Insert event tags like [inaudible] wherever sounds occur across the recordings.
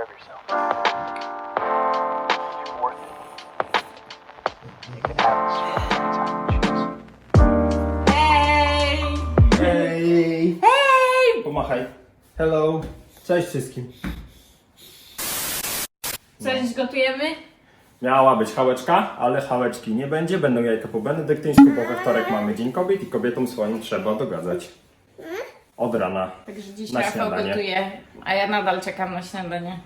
care of yourself. You're worth it. You can have this feeling anytime you choose. Hej! Hej! Hej! Pomachaj. Hello. Cześć wszystkim. Coś gotujemy? Miała być chałeczka, ale chałeczki nie będzie. Będą jajka po benedyktyńsku, bo we wtorek mamy Dzień Kobiet i kobietom swoim trzeba dogadzać. Od rana. Także dziś Na Rafał śniadanie. gotuje, a ja nadal czekam na śniadanie.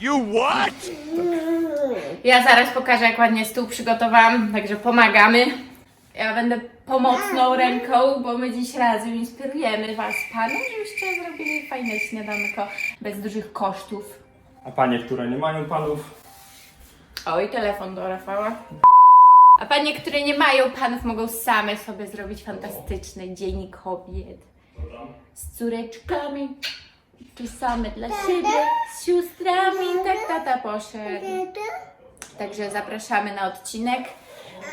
You what? Ja zaraz pokażę, jak ładnie stół przygotowałam, także pomagamy. Ja będę pomocną ręką, bo my dziś razem inspirujemy Was, panów, żebyście zrobili fajne śniadanko bez dużych kosztów. A panie, które nie mają panów, Oj, telefon do Rafała. A panie, które nie mają panów, mogą same sobie zrobić fantastyczny dzień kobiet. Z córeczkami, czy same dla siebie, z siostrami, tak tata poszedł. Także zapraszamy na odcinek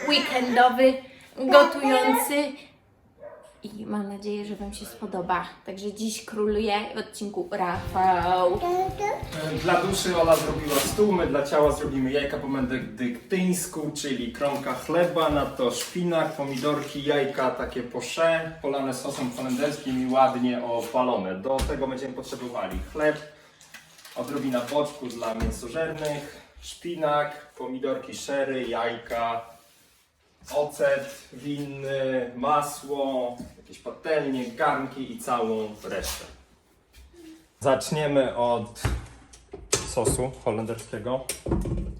weekendowy, gotujący i mam nadzieję, że Wam się spodoba. Także dziś króluje w odcinku Rafał. Dla duszy Ola zrobiła stół, my dla ciała zrobimy jajka po benedyktyńsku, czyli kromka chleba, na to szpinak, pomidorki, jajka takie posze, polane sosem holenderskim i ładnie opalone. Do tego będziemy potrzebowali chleb, odrobina boczku dla mięsożernych, szpinak, pomidorki szery, jajka, ocet winny, masło, jakieś patelnie, garnki i całą resztę. Zaczniemy od sosu holenderskiego.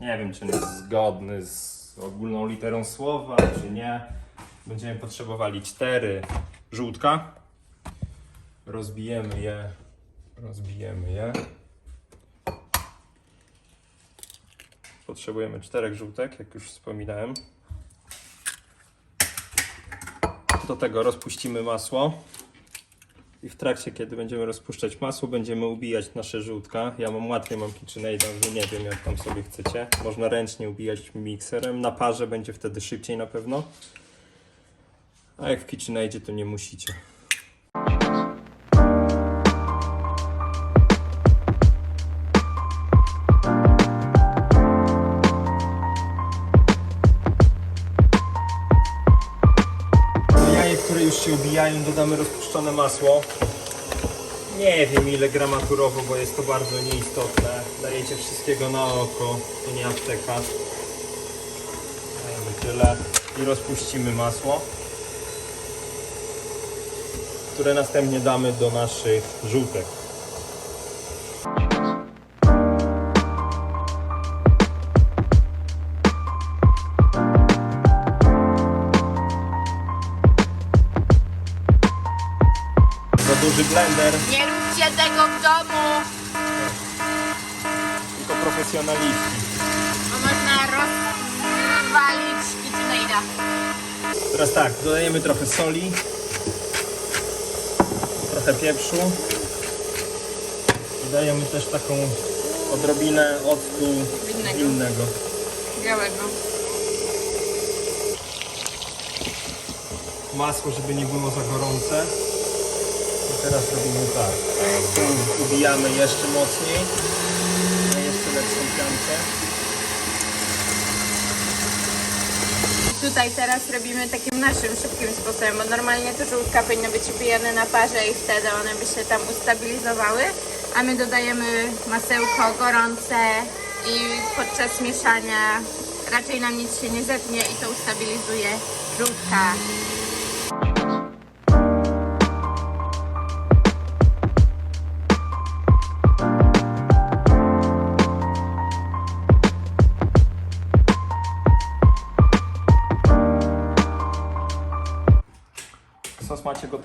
Nie wiem, czy on jest zgodny z ogólną literą słowa, czy nie. Będziemy potrzebowali cztery żółtka. Rozbijemy je. Rozbijemy je. Potrzebujemy czterech żółtek, jak już wspominałem. Do tego rozpuścimy masło. I w trakcie, kiedy będziemy rozpuszczać masło, będziemy ubijać nasze żółtka. Ja mam łatwiej, mam KitchenAida, wy nie wiem jak tam sobie chcecie. Można ręcznie ubijać mikserem. Na parze będzie wtedy szybciej na pewno. A jak w KitchenAidzie to nie musicie. Które już się ubijają, dodamy rozpuszczone masło. Nie wiem ile gramaturowo, bo jest to bardzo nieistotne. Dajecie wszystkiego na oko, to nie apteka. Dajemy tyle i rozpuścimy masło, które następnie damy do naszych żółtek. Nie róbcie tego w domu, tylko profesjonaliści. bo można rozwalić KitchenAida. Teraz tak, dodajemy trochę soli, trochę pieprzu. Dodajemy też taką odrobinę octu Winnego. winnego. Białego. Masło, żeby nie było za gorące. Teraz robimy tak. Ubijamy jeszcze mocniej. Na jeszcze lepszą piankę. Tutaj teraz robimy takim naszym szybkim sposobem, bo normalnie to żółtka powinny być ubijane na parze i wtedy one by się tam ustabilizowały, a my dodajemy masełko gorące i podczas mieszania raczej nam nic się nie zetnie i to ustabilizuje żółtka.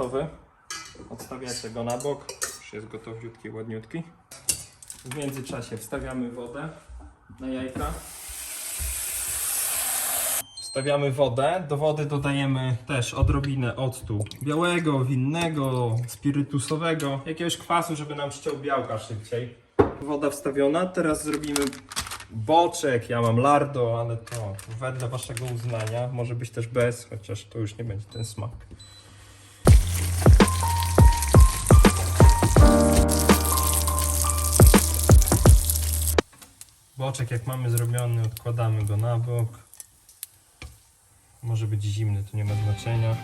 Gotowy. Odstawiacie go na bok. Już jest gotowiutki, ładniutki. W międzyczasie wstawiamy wodę na jajka. Wstawiamy wodę. Do wody dodajemy też odrobinę octu białego, winnego, spirytusowego, jakiegoś kwasu, żeby nam ściął białka szybciej. Woda wstawiona. Teraz zrobimy boczek. Ja mam lardo, ale to wedle waszego uznania. Może być też bez, chociaż to już nie będzie ten smak. Boczek jak mamy zrobiony, odkładamy go na bok. Może być zimny, to nie ma znaczenia.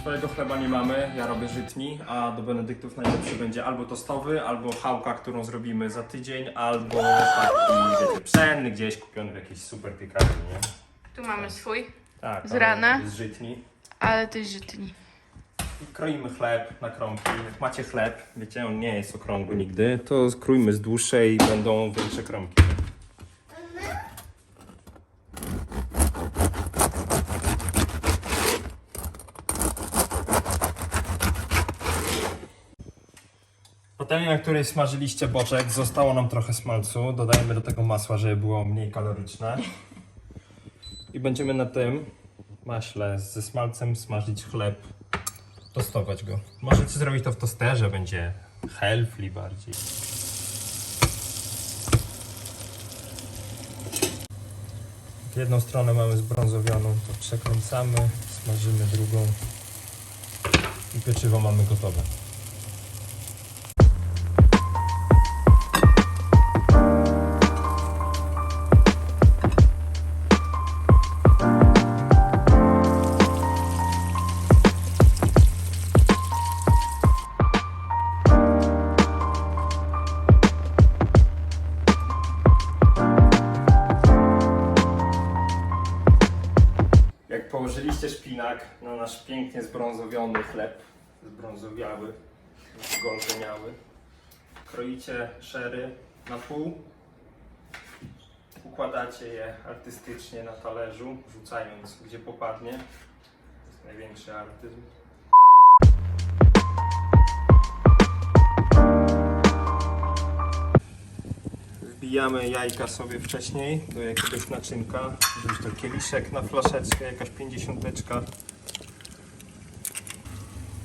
Swojego chleba nie mamy, ja robię żytni, a do benedyktów najlepszy będzie albo tostowy, albo chałka, którą zrobimy za tydzień, albo taki, wiecie, pszenny gdzieś kupiony w jakiejś super piekarni, nie? Tu mamy swój, Tak, Z rana? z żytni. ale też żytni. Kroimy chleb na kromki. Jak macie chleb, wiecie, on nie jest okrągły nigdy, to krójmy z dłuższej i będą większe kromki. Patelnia, na której smażyliście boczek, zostało nam trochę smalcu. Dodajemy do tego masła, żeby było mniej kaloryczne. I będziemy na tym maśle ze smalcem smażyć chleb tostować go. Możecie zrobić to w tosterze, będzie healthy bardziej. W jedną stronę mamy zbrązowioną, to przekręcamy, smażymy drugą i pieczywo mamy gotowe. Położyliście szpinak na nasz pięknie zbrązowiony chleb, zbrązowiały, zgolżeniały, kroicie szery na pół, układacie je artystycznie na talerzu, rzucając gdzie popadnie. To jest największy artyzm. Wbijamy jajka sobie wcześniej do jakiegoś naczynka, gdzieś to kieliszek na flaszeczkę, jakaś pięćdziesiąteczka.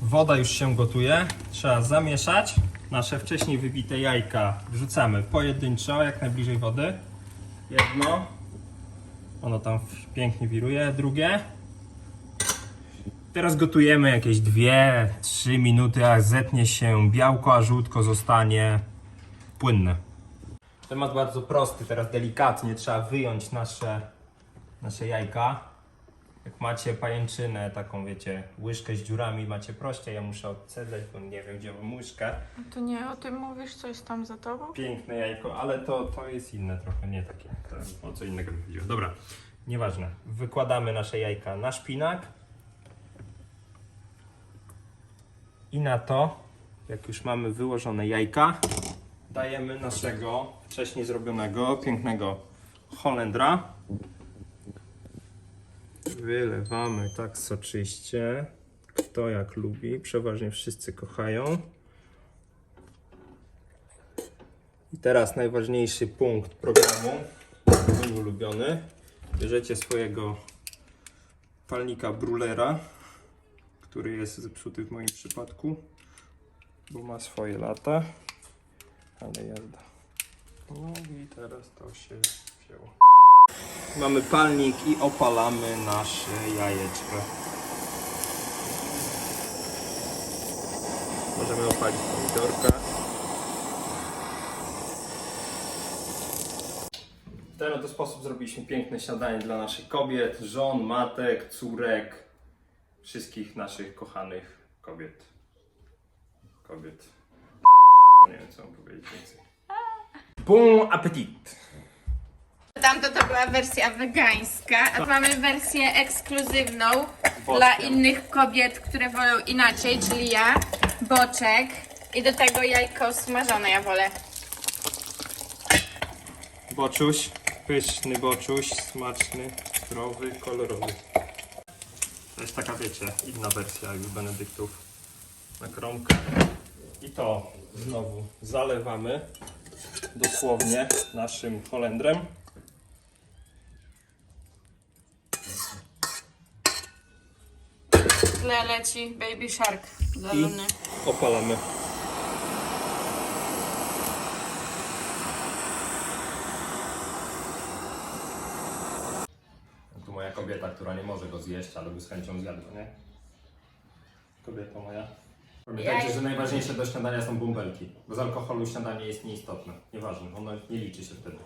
Woda już się gotuje, trzeba zamieszać. Nasze wcześniej wybite jajka wrzucamy pojedynczo, jak najbliżej wody. Jedno, ono tam pięknie wiruje, drugie. Teraz gotujemy jakieś 2-3 minuty, aż zetnie się białko, a żółtko zostanie płynne. Temat bardzo prosty, teraz delikatnie trzeba wyjąć nasze, nasze jajka. Jak macie pajęczynę, taką wiecie, łyżkę z dziurami macie prościej, ja muszę odcedlać, bo nie wiem gdzie mam łyżkę. To nie o tym mówisz, coś tam za tobą? Piękne jajko, ale to, to jest inne trochę, nie takie. To o co innego mi chodziło. Dobra, nieważne. Wykładamy nasze jajka na szpinak. I na to, jak już mamy wyłożone jajka, dajemy naszego wcześniej zrobionego, pięknego Holendra. Wylewamy tak soczyście. Kto jak lubi, przeważnie wszyscy kochają. I teraz najważniejszy punkt programu, mój ulubiony. Bierzecie swojego palnika Brulera, który jest zepsuty w moim przypadku, bo ma swoje lata, ale jazda. No i teraz to się wzięło. Mamy palnik i opalamy nasze jajeczko. Możemy opalić pomidorka. W ten oto sposób zrobiliśmy piękne śniadanie dla naszych kobiet, żon, matek, córek, wszystkich naszych kochanych kobiet. Kobiet. Nie wiem co mam powiedzieć więcej. Bon appetit! Tamto to była wersja wegańska, a mamy wersję ekskluzywną Boczkiem. dla innych kobiet, które wolą inaczej, czyli ja, boczek i do tego jajko smażone ja wolę. Boczuś, pyszny boczuś, smaczny, zdrowy, kolorowy. To jest taka, wiecie, inna wersja jakby benedyktów na kromkę. I to znowu zalewamy dosłownie naszym Holendrem. W tle leci Baby Shark dla I Luny. opalamy. Tu moja kobieta, która nie może go zjeść, ale by z chęcią zjadła, nie? Kobieta moja. Pamiętajcie, że najważniejsze do śniadania są bąbelki. Bez alkoholu śniadanie jest nieistotne. Nieważne, ono nie liczy się wtedy.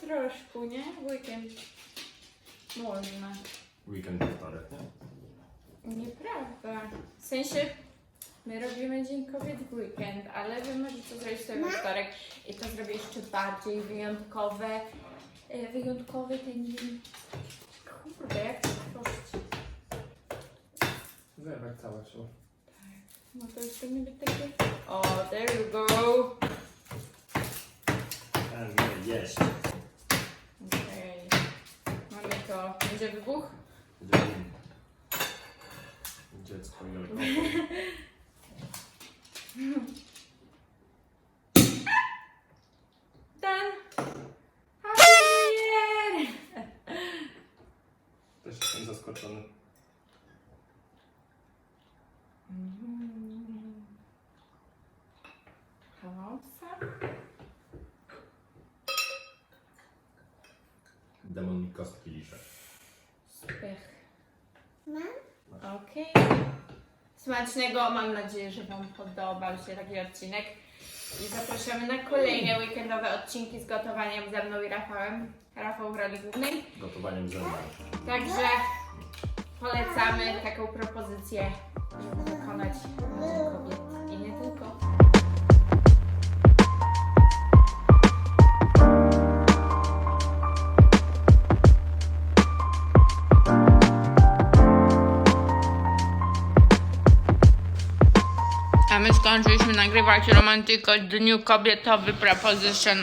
troszkę, nie? W weekend. Można. Weekend wtorek, nie? Nieprawda. W sensie my robimy Dzień Kobiet w weekend, ale wy możecie zrobić sobie we wtorek i to zrobię jeszcze bardziej wyjątkowe. e, Wyjątkowy ten dzień. Kurde, jak to tworzyć? Zerwać całe show. No to już być takie... O, there you go. Nie, jeść. Okej. Mamy to. Będzie wybuch? Dziecko [laughs] New Year! Też jestem zaskoczony. Hałosa? Demon mi kostki liże. Spych. Okej. Smacznego. Mam nadzieję, że Wam podobał się taki odcinek. I zapraszamy na kolejne weekendowe odcinki z gotowaniem ze mną i Rafałem. Rafał w roli głównej. Gotowaniem ze mną. Także polecamy taką propozycję, żeby wykonać kobiet i nie tylko. A my skończyliśmy nagrywać romantyko Dniu Kobietowy Proposition.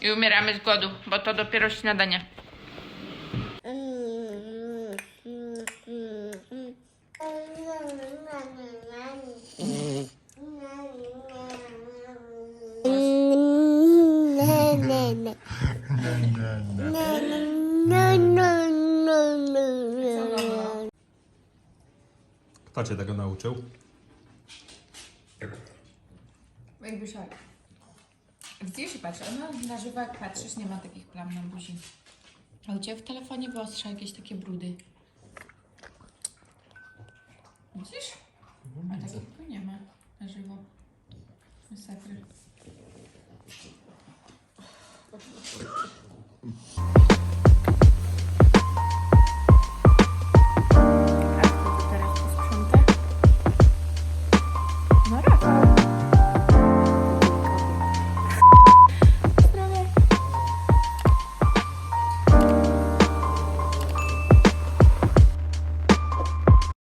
I umieramy z głodu, bo to dopiero śniadanie. Kto cię tego nauczył? Jakby szak. Gdzie się patrzy? Ona na żywo jak patrzysz, nie ma takich plam na buzi. A u Ciebie w telefonie wyostrza jakieś takie brudy. Widzisz? A takich tu nie ma na żywo. Masakra.